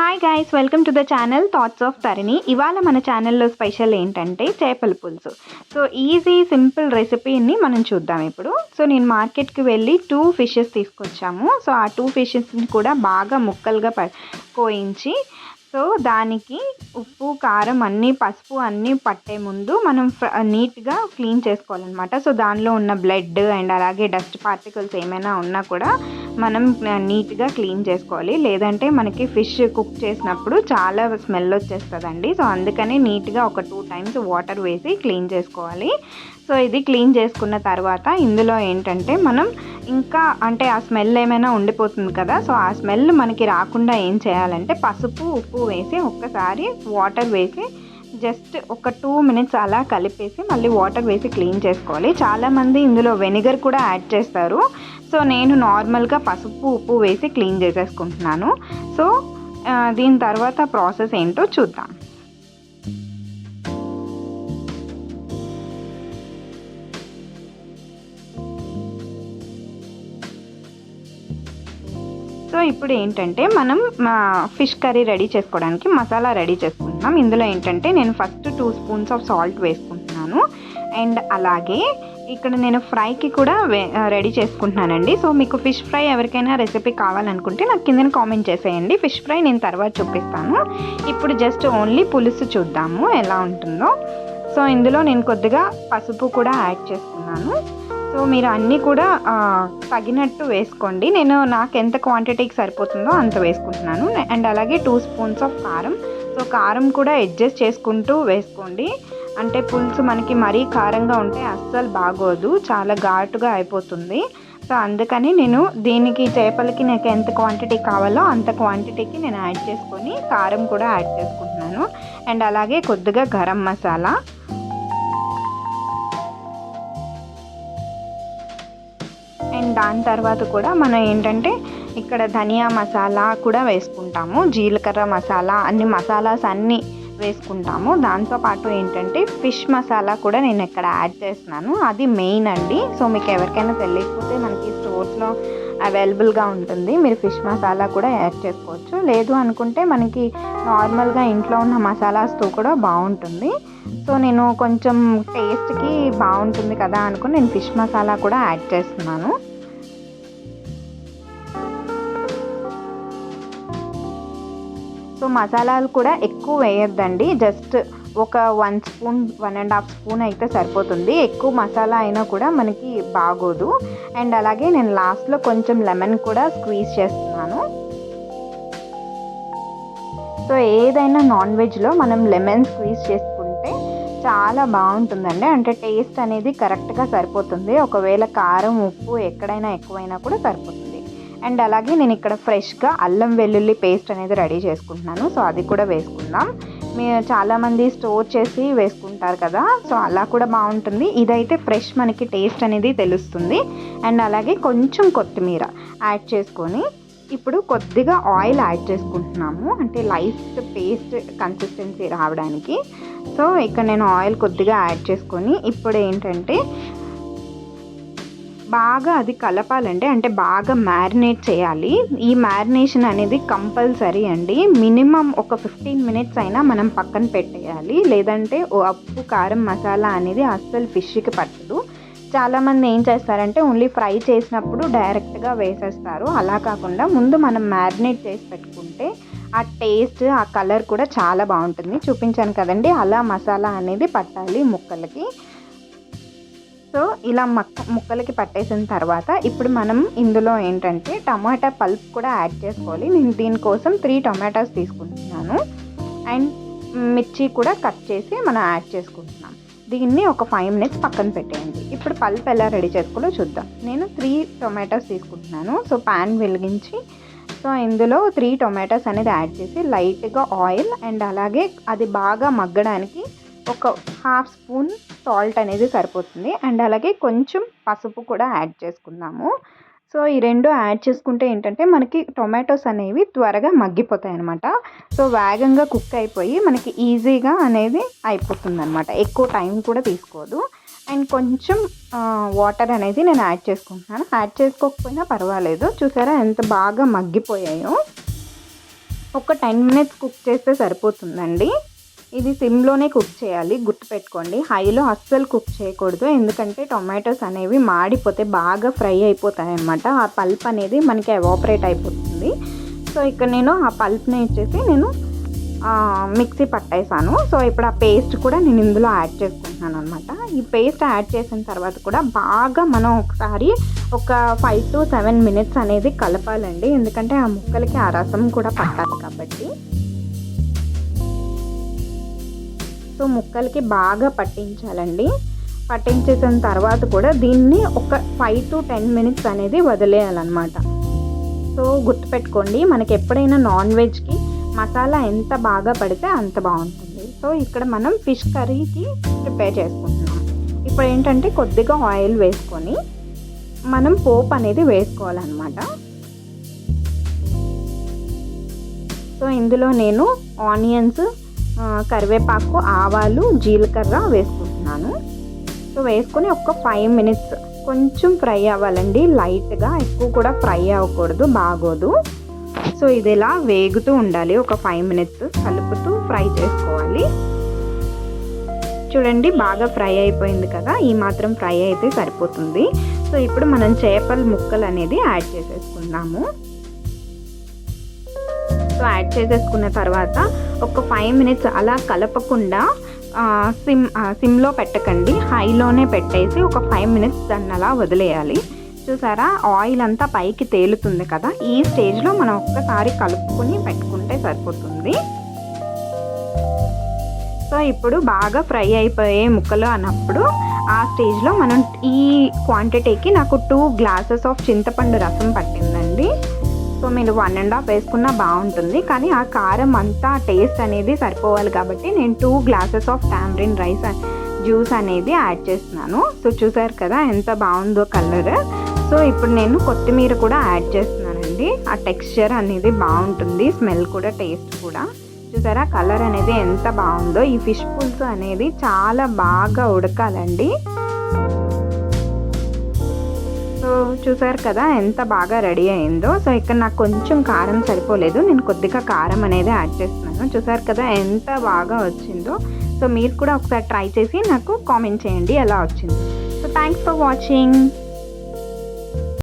Hi guys welcome to the channel thoughts of Tarini ఇవాళ మన ఛానల్లో స్పెషల్ ఏంటంటే చేపల పులుసు. సో ఈజీ సింపుల్ రెసిపీని మనం చూద్దాం ఇప్పుడు. సో నేను మార్కెట్కి వెళ్ళి టూ ఫిషెస్ తీసుకొచ్చాము. సో ఆ టూ ఫిషెస్ని కూడా బాగా ముక్కలుగా ప కోయించి సో దానికి ఉప్పు కారం అన్నీ పసుపు అన్నీ పట్టే ముందు మనం ఫ్ర- నీట్గా క్లీన్ చేసుకోవాలన్నమాట. సో దానిలో ఉన్న బ్లడ్ అండ్ అలాగే డస్ట్ పార్టికల్స్ ఏమైనా ఉన్నా కూడా మనం నీట్గా క్లీన్ చేసుకోవాలి. లేదంటే మనకి ఫిష్ కుక్ చేసినప్పుడు చాలా స్మెల్ వచ్చేస్తుందండి. సో అందుకని నీట్గా ఒక టూ టైమ్స్ వాటర్ వేసి క్లీన్ చేసుకోవాలి. సో ఇది క్లీన్ చేసుకున్న తర్వాత ఇందులో ఏంటంటే మనం ఇంకా అంటే ఆ స్మెల్ ఏమైనా ఉండిపోతుంది కదా సో ఆ స్మెల్ మనకి రాకుండా ఏం చేయాలంటే పసుపు ఉప్పు వేసి ఒక్కసారి వాటర్ వేసి జస్ట్ ఒక టూ మినిట్స్ అలా కలిపేసి మళ్ళీ వాటర్ వేసి క్లీన్ చేసుకోవాలి. చాలామంది ఇందులో వెనిగర్ కూడా యాడ్ చేస్తారు. సో నేను నార్మల్గా పసుపు ఉప్పు వేసి క్లీన్ చేసేసుకుంటున్నాను. సో దీని తర్వాత ప్రాసెస్ ఏంటో చూద్దాం. సో ఇప్పుడు ఏంటంటే మనం ఫిష్ కర్రీ రెడీ చేసుకోవడానికి మసాలా రెడీ చేసుకుంటున్నాం. ఇందులో ఏంటంటే నేను first two spoons of salt వేసుకుంటున్నాను. అండ్ అలాగే ఇక్కడ నేను ఫ్రైకి కూడా రెడీ చేసుకుంటున్నానండి. సో మీకు ఫిష్ ఫ్రై ఎవరికైనా రెసిపీ కావాలనుకుంటే నాకు కింద కామెంట్ చేసేయండి. ఫిష్ ఫ్రై నేను తర్వాత చూపిస్తాను. ఇప్పుడు జస్ట్ ఓన్లీ పులుసు చూద్దాము ఎలా ఉంటుందో. సో ఇందులో నేను కొద్దిగా పసుపు కూడా యాడ్ చేసుకున్నాను. సో మీరు అన్నీ కూడా తగినట్టు వేసుకోండి. నేను నాకు ఎంత క్వాంటిటీకి సరిపోతుందో అంత వేసుకుంటున్నాను. అండ్ అలాగే టూ స్పూన్స్ ఆఫ్ కారం. సో కారం కూడా అడ్జస్ట్ చేసుకుంటూ వేసుకోండి. అంటే పులుసు మనకి మరీ కారంగా ఉంటే అస్సలు బాగోదు. చాలా ఘాటుగా అయిపోతుంది. సో అందుకని నేను దీనికి చేపలకి నాకు ఎంత క్వాంటిటీ కావాలో అంత క్వాంటిటీకి నేను యాడ్ చేసుకొని కారం కూడా యాడ్ చేసుకుంటున్నాను. అండ్ అలాగే కొద్దిగా గరం మసాలా. అండ్ దాని తర్వాత కూడా మనం ఏంటంటే ఇక్కడ ధనియా మసాలా కూడా వేసుకుంటాము జీలకర్ర మసాలా అన్ని మసాలాస్ అన్నీ వేసుకుంటాము. దాంతోపాటు ఏంటంటే ఫిష్ మసాలా కూడా నేను ఇక్కడ యాడ్ చేస్తున్నాను. అది మెయిన్ అండి. సో మీకు ఎవరికైనా తెలియకపోతే మనకి స్టోర్స్లో అవైలబుల్గా ఉంటుంది. మీరు ఫిష్ మసాలా కూడా యాడ్ చేసుకోవచ్చు. లేదు అనుకుంటే మనకి నార్మల్గా ఇంట్లో ఉన్న మసాలాస్తో కూడా బాగుంటుంది. సో నేను కొంచెం టేస్ట్కి బాగుంటుంది కదా అనుకుని నేను ఫిష్ మసాలా కూడా యాడ్ చేస్తున్నాను. మసాలాలు కూడా ఎక్కువ వేయొద్దండి. జస్ట్ ఒక one spoon one and half spoon అయితే సరిపోతుంది. ఎక్కువ మసాలా అయినా కూడా మనకి బాగోదు. అండ్ అలాగే నేను లాస్ట్లో కొంచెం లెమన్ కూడా స్క్వీజ్ చేస్తున్నాను. సో ఏదైనా నాన్ వెజ్లో మనం లెమన్ స్క్వీజ్ చేసుకుంటే చాలా బాగుంటుందండి. అంటే టేస్ట్ అనేది కరెక్ట్గా సరిపోతుంది. ఒకవేళ కారం ఉప్పు ఎక్కడైనా ఎక్కువైనా కూడా సరిపోతుంది. అండ్ అలాగే నేను ఇక్కడ ఫ్రెష్గా అల్లం వెల్లుల్లి పేస్ట్ అనేది రెడీ చేసుకుంటున్నాను. సో అది కూడా వేసుకుందాం. మీరు చాలామంది స్టోర్ చేసి వేసుకుంటారు కదా. సో అలా కూడా బాగుంటుంది. ఇదైతే ఫ్రెష్ మనకి టేస్ట్ అనేది తెలుస్తుంది. అండ్ అలాగే కొంచెం కొత్తిమీర యాడ్ చేసుకొని ఇప్పుడు కొద్దిగా ఆయిల్ యాడ్ చేసుకుంటున్నాము. అంటే లైట్ పేస్ట్ కన్సిస్టెన్సీ రావడానికి. సో ఇక్కడ నేను ఆయిల్ కొద్దిగా యాడ్ చేసుకొని ఇప్పుడు ఏంటంటే బాగా అది కలపాలండి అంటే బాగా మ్యారినేట్ చేయాలి. ఈ మ్యారినేషన్ అనేది కంపల్సరీ అండి. మినిమం ఒక ఫిఫ్టీన్ మినిట్స్ అయినా మనం పక్కన పెట్టేయాలి. లేదంటే ఓ కారం మసాలా అనేది అస్సలు ఫిష్కి పట్టదు. చాలామంది ఏం చేస్తారంటే ఓన్లీ ఫ్రై చేసినప్పుడు డైరెక్ట్గా వేసేస్తారు. అలా కాకుండా ముందు మనం మ్యారినేట్ చేసి పెట్టుకుంటే ఆ టేస్ట్ ఆ కలర్ కూడా చాలా బాగుంటుంది. చూపించాను కదండి. అలా మసాలా అనేది పట్టాలి ముక్కలకి. సో ఇలా మక్క ముక్కలకి పట్టేసిన తర్వాత ఇప్పుడు మనం ఇందులో ఏంటంటే టమాటా పల్ప్ కూడా యాడ్ చేసుకోవాలి. నేను దీనికోసం త్రీ టొమాటోస్ తీసుకుంటున్నాను. అండ్ మిర్చి కూడా కట్ చేసి మనం యాడ్ చేసుకుంటున్నాం. దీన్ని ఒక ఫైవ్ మినిట్స్ పక్కన పెట్టేయండి. ఇప్పుడు పల్ప్ ఎలా రెడీ చేసుకోవాలో చూద్దాం. నేను త్రీ టొమాటోస్ తీసుకుంటున్నాను. సో ప్యాన్ వెలిగించి సో ఇందులో త్రీ టొమాటోస్ అనేది యాడ్ చేసి లైట్గా ఆయిల్ అండ్ అలాగే అది బాగా మగ్గడానికి ఒక హాఫ్ స్పూన్ సాల్ట్ అనేది సరిపోతుంది. అండ్ అలాగే కొంచెం పసుపు కూడా యాడ్ చేసుకుందాము. సో ఈ రెండు యాడ్ చేసుకుంటే ఏంటంటే మనకి టొమాటోస్ అనేవి త్వరగా మగ్గిపోతాయి అనమాట సో వేగంగా కుక్ అయిపోయి మనకి ఈజీగా అనేది అయిపోతుంది అనమాట ఎక్కువ టైం కూడా తీసుకోదు. అండ్ కొంచెం వాటర్ అనేది నేను యాడ్ చేసుకుంటున్నాను. యాడ్ చేసుకోకపోయినా పర్వాలేదు. చూసారా ఎంత బాగా మగ్గిపోయాయో? ఒక టెన్ మినిట్స్ కుక్ చేస్తే సరిపోతుందండి. ఇది సిమ్లోనే కుక్ చేయాలి. గుర్తుపెట్టుకోండి హైలో అస్సలు కుక్ చేయకూడదు. ఎందుకంటే టొమాటోస్ అనేవి మాడిపోతే బాగా ఫ్రై అయిపోతాయి అన్నమాట ఆ పల్ప్ అనేది మనకి ఎవాపరేట్ అయిపోతుంది. సో ఇక్కడ నేను ఆ పల్ప్ని ఇచ్చేసి నేను మిక్సీ పట్టేసాను సో ఇప్పుడు ఆ పేస్ట్ కూడా నేను ఇందులో యాడ్ చేసుకుంటున్నాను అనమాట ఈ పేస్ట్ యాడ్ చేసిన తర్వాత కూడా బాగా మనం ఒకసారి ఒక ఫైవ్ టు సెవెన్ మినిట్స్ అనేది కలపాలండి. ఎందుకంటే ఆ ముక్కలకి ఆ రసం కూడా పట్టాలి కాబట్టి. సో ముక్కలకి బాగా పట్టించాలండి. పట్టించేసిన తర్వాత కూడా దీన్ని ఒక ఫైవ్ టు టెన్ మినిట్స్ అనేది వదిలేయాలన్నమాట. సో గుర్తుపెట్టుకోండి మనకి ఎప్పుడైనా నాన్ వెజ్కి మసాలా ఎంత బాగా పడితే అంత బాగుంటుంది. సో ఇక్కడ మనం ఫిష్ కర్రీకి ప్రిపేర్ చేసుకుంటున్నాం. ఇప్పుడు ఏంటంటే కొద్దిగా ఆయిల్ వేసుకొని మనం పోప్ అనేది వేసుకోవాలన్నమాట. సో ఇందులో నేను ఆనియన్స్ కరివేపాకు ఆవాలు జీలకర్ర వేసుకుంటున్నాను. సో వేసుకొని ఒక ఫైవ్ మినిట్స్ కొంచెం ఫ్రై అవ్వాలండి. లైట్గా ఎక్కువ కూడా ఫ్రై అవ్వకూడదు బాగోదు. సో ఇది ఇలా వేగుతూ ఉండాలి. ఒక ఫైవ్ మినిట్స్ కలుపుతూ ఫ్రై చేసుకోవాలి. చూడండి బాగా ఫ్రై అయిపోయింది కదా. ఈ మాత్రం ఫ్రై అయితే సరిపోతుంది. సో ఇప్పుడు మనం చేపల ముక్కలు అనేది యాడ్ చేసేసుకుందాము. సో యాడ్ చేసేసుకున్న తర్వాత ఒక ఫైవ్ మినిట్స్ అలా కలపకుండా సిమ్ సిమ్లో పెట్టకండి. హైలోనే పెట్టేసి ఒక ఫైవ్ మినిట్స్ దాన్ని అలా వదిలేయాలి. చూసారా? ఆయిల్ అంతా పైకి తేలుతుంది కదా? ఈ స్టేజ్లో మనం ఒక్కసారి కలుపుకొని పెట్టుకుంటే సరిపోతుంది. సో ఇప్పుడు బాగా ఫ్రై అయిపోయే ముక్కలు అన్నప్పుడు ఆ స్టేజ్లో మనం ఈ క్వాంటిటీకి నాకు టూ గ్లాసెస్ ఆఫ్ చింతపండు రసం పట్టిందండి. సో మీరు వన్ అండ్ హాఫ్ వేసుకున్నా బాగుంటుంది. కానీ ఆ కారం అంతా టేస్ట్ అనేది సరిపోవాలి కాబట్టి నేను two glasses of tamarind rice juice అనేది యాడ్ చేస్తున్నాను. సో చూసారు కదా ఎంత బాగుందో కలర్ సో ఇప్పుడు నేను కొత్తిమీర కూడా యాడ్ చేస్తున్నానండి. ఆ టెక్స్చర్ అనేది బాగుంటుంది. స్మెల్ కూడా టేస్ట్ కూడా. చూసారా? కలర్ అనేది ఎంత బాగుందో. ఈ ఫిష్ పులుసు అనేది చాలా బాగా ఉడకాలండి. సో చూసారు కదా ఎంత బాగా రెడీ అయిందో. సో ఇక్కడ నాకు కొంచెం కారం సరిపోలేదు. నేను కొద్దిగా కారం అనేది యాడ్ చేస్తున్నాను. చూసారు కదా ఎంత బాగా వచ్చిందో. సో మీరు కూడా ఒకసారి ట్రై చేసి నాకు కామెంట్ చేయండి ఎలా వచ్చింది. So thanks for watching